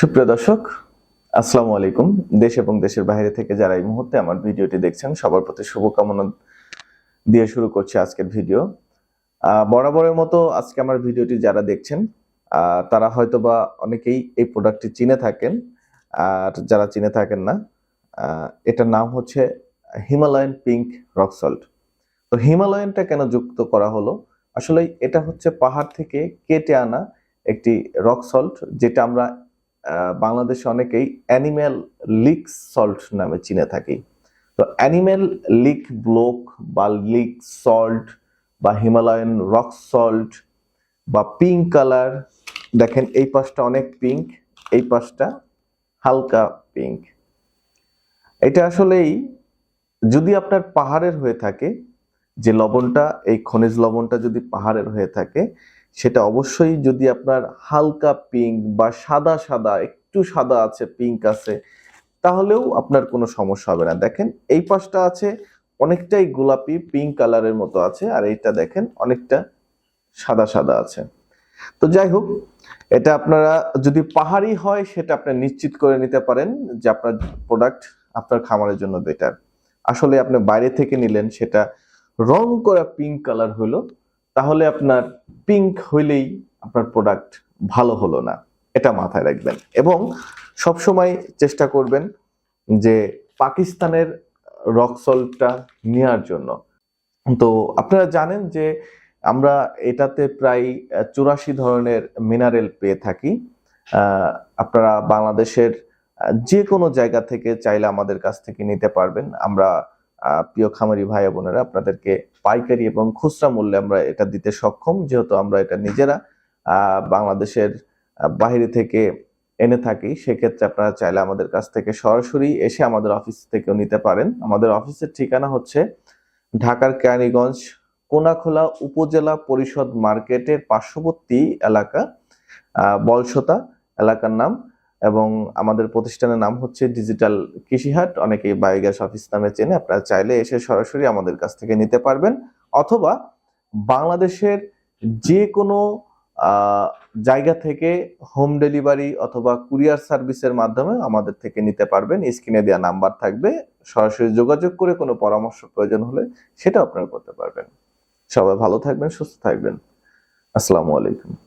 সুপ্রিয় দর্শক, আসসালামু আলাইকুম। দেশ এবং দেশের বাইরে থেকে যারা এই মুহূর্তে আমার ভিডিওটি দেখছেন, সবার প্রতি শুভকামনা দিয়ে শুরু করছি আজকের ভিডিও। বরাবরের মতো আজকে আমার ভিডিওটি যারা দেখছেন তারা হয়তোবা অনেকেই এই প্রোডাক্টটি চিনে থাকেন, আর যারা চিনে থাকেন না এটার নাম হচ্ছে হিমালয়ান পিঙ্ক রক সল্ট তো হিমালয়ানটা কেন যুক্ত করা হলো? আসলে এটা হচ্ছে পাহাড় থেকে কেটে আনা একটি রক সল্ট যেটা আমরা বাংলাদেশে অনেকেই অ্যানিম্যাল লিক সল্ট নামে চিনে থাকি। তো অ্যানিম্যাল লিক ব্লক বা লিক সল্ট বা হিমালয়ান রক সল্ট বা পিঙ্ক কালার, দেখেন এই পাশটা অনেক পিঙ্ক, এই পাশটা হালকা পিঙ্ক। এটা আসলেই যদি আপনার পাহাড়ের হয়ে থাকে, যে লবণটা, এই খনিজ লবণটা যদি পাহাড়ের হয়ে থাকে সেটা অবশ্যই যদি আপনার হালকা পিঙ্ক বা সাদা সাদা, একটু সাদা আছে পিঙ্ক আছে, তাহলেও আপনার কোনো সমস্যা হবে না। দেখেন, এই পাশটা আছে, অনেকটাই গোলাপি পিঙ্ক কালারের মতো আছে, আর এইটা দেখেন, অনেকটা সাদা সাদা আছে। তো যাই হোক, এটা আপনারা যদি পাহাড়ি হয়, সেটা আপনি নিশ্চিত করে নিতে পারেন যে আপনার প্রোডাক্ট আপনার খামারের জন্য বেটার আসলে আপনি বাইরে থেকে নিলেন, সেটা রং করা পিঙ্ক কালার হলো তাহলে আপনার পিঙ্ক হইলেই আপনার প্রোডাক্ট ভালো হলো না। এটা মাথায় রাখবেন। এবং সবসময় চেষ্টা করবেন যে পাকিস্তানের রক সল্টটা নেওয়ার জন্য। তো আপনারা জানেন যে আমরা এটাতে প্রায় চুরাশি ধরনের মিনারেল পেয়ে থাকি। আপনারা বাংলাদেশের যে কোনো জায়গা থেকে চাইলে আমাদের কাছ থেকে নিতে পারবেন। আমরা প্রিয় খামারি ভাই বোনেরা, আপনাদেরকে পাইকারি এবং খুচরা মূল্যে আমরা এটা দিতে সক্ষম। যেহেতু আমরা এটা নিজেরা বাংলাদেশের বাইরে থেকে এনে থাকি, সেক্ষেত্রে আপনারা চাইলে আমাদের কাছ থেকে সরাসরি এসে আমাদের অফিস থেকেও নিতে পারেন। আমাদের অফিসের ঠিকানা হচ্ছে ঢাকার কেরানীগঞ্জ, কোনাখোলা উপজেলা পরিষদ মার্কেটের পার্শ্ববর্তী এলাকা বলসতা এলাকার নাম। এবং আমাদের প্রতিষ্ঠানের নাম হচ্ছে ডিজিটাল কৃষিহাট। অনেকেই বায়োগ্যাস অফিস নামে চেনে, আপনারা চাইলে এসে সরাসরি আমাদের কাছ থেকে নিতে পারবেন। অথবা বাংলাদেশের যে কোনো জায়গা থেকে হোম ডেলিভারি অথবা কুরিয়ার সার্ভিসের মাধ্যমে আমাদের থেকে নিতে পারবেন। স্ক্রিনে দেওয়া নাম্বার থাকবে। সরাসরি যোগাযোগ করে কোনো পরামর্শ প্রয়োজন হলে সেটা আপনারা করতে পারবেন। সবাই ভালো থাকবেন, সুস্থ থাকবেন। আসসালামু আলাইকুম।